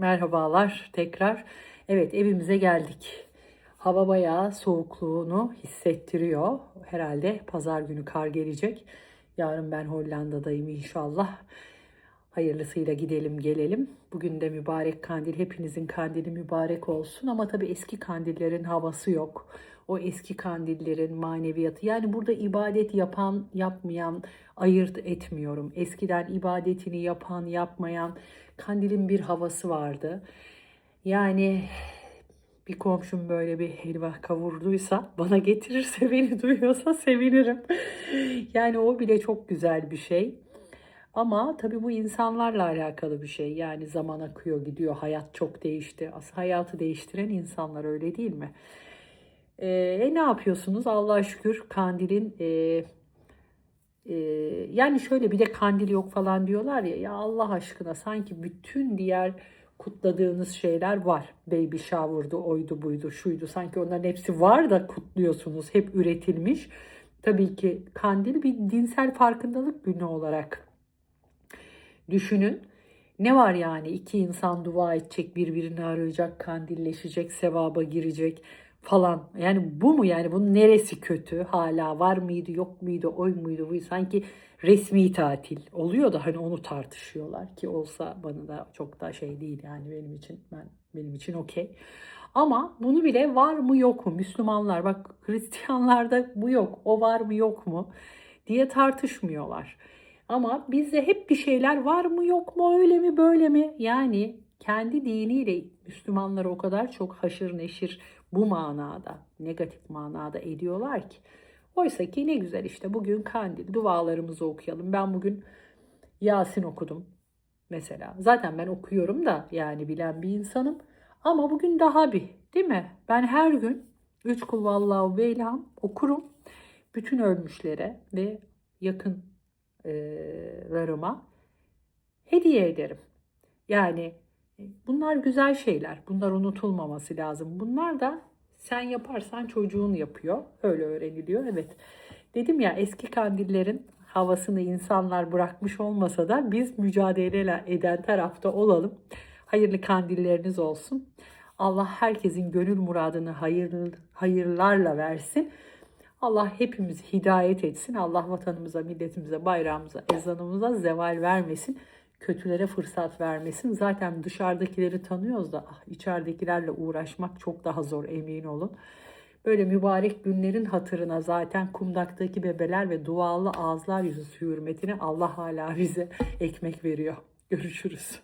Merhabalar tekrar. Evet evimize geldik. Hava bayağı soğukluğunu hissettiriyor. Herhalde pazar günü kar gelecek. Yarın ben Hollanda'dayım inşallah. Hayırlısıyla gidelim gelelim. Bugün de mübarek kandil. Hepinizin kandili mübarek olsun. Ama tabii eski kandillerin havası yok. O eski kandillerin maneviyatı. Yani burada ibadet yapan, yapmayan ayırt etmiyorum. Eskiden ibadetini yapan, yapmayan kandilin bir havası vardı. Yani bir komşum böyle bir helva kavurduysa bana getirirse beni duyuyorsa sevinirim. Yani o bile çok güzel bir şey. Ama tabii bu insanlarla alakalı bir şey. Yani zaman akıyor gidiyor. Hayat çok değişti. Aslında hayatı değiştiren insanlar öyle değil mi? Ee, e, ne yapıyorsunuz? Allah'a şükür kandilin e, e, yani şöyle bir de kandil yok falan diyorlar ya. Ya Allah aşkına sanki bütün diğer kutladığınız şeyler var. Baby shower'dı, oydu buydu, şuydu. Sanki onların hepsi var da kutluyorsunuz. Hep üretilmiş. Tabii ki kandil bir dinsel farkındalık günü olarak düşünün. Ne var yani iki insan dua edecek, birbirini arayacak, kandilleşecek, sevaba girecek falan. Yani bu mu yani bunun neresi kötü? Hala var mıydı, yok muydu, oy muydu, bu sanki resmi tatil oluyor da hani onu tartışıyorlar ki olsa bana da çok da şey değil yani benim için ben benim için okey. Ama bunu bile var mı yok mu? Müslümanlar bak Hristiyanlarda bu yok. O var mı yok mu diye tartışmıyorlar. Ama bizde hep bir şeyler var mı yok mu öyle mi böyle mi? Yani kendi diniyle Müslümanları o kadar çok haşır neşir bu manada, negatif manada ediyorlar ki. Oysa ki ne güzel işte bugün kandil, dualarımızı okuyalım. Ben bugün Yasin okudum mesela. Zaten ben okuyorum da yani bilen bir insanım. Ama bugün daha bir değil mi? Ben her gün üç kul vallahu ve ilham okurum. Bütün ölmüşlere ve yakınlarıma hediye ederim. Yani bunlar güzel şeyler. Bunlar unutulmaması lazım. Bunlar da sen yaparsan çocuğun yapıyor. Öyle öğreniliyor. Evet. Dedim ya eski kandillerin havasını insanlar bırakmış olmasa da biz mücadele eden tarafta olalım. Hayırlı kandilleriniz olsun. Allah herkesin gönül muradını hayır, hayırlarla versin. Allah hepimizi hidayet etsin. Allah vatanımıza, milletimize, bayrağımıza, ezanımıza zeval vermesin. Kötülere fırsat vermesin. Zaten dışarıdakileri tanıyoruz da ah, içeridekilerle uğraşmak çok daha zor emin olun. Böyle mübarek günlerin hatırına zaten kumdaktaki bebeler ve dualı ağızlar yüzü hürmetine Allah hala bize ekmek veriyor. Görüşürüz.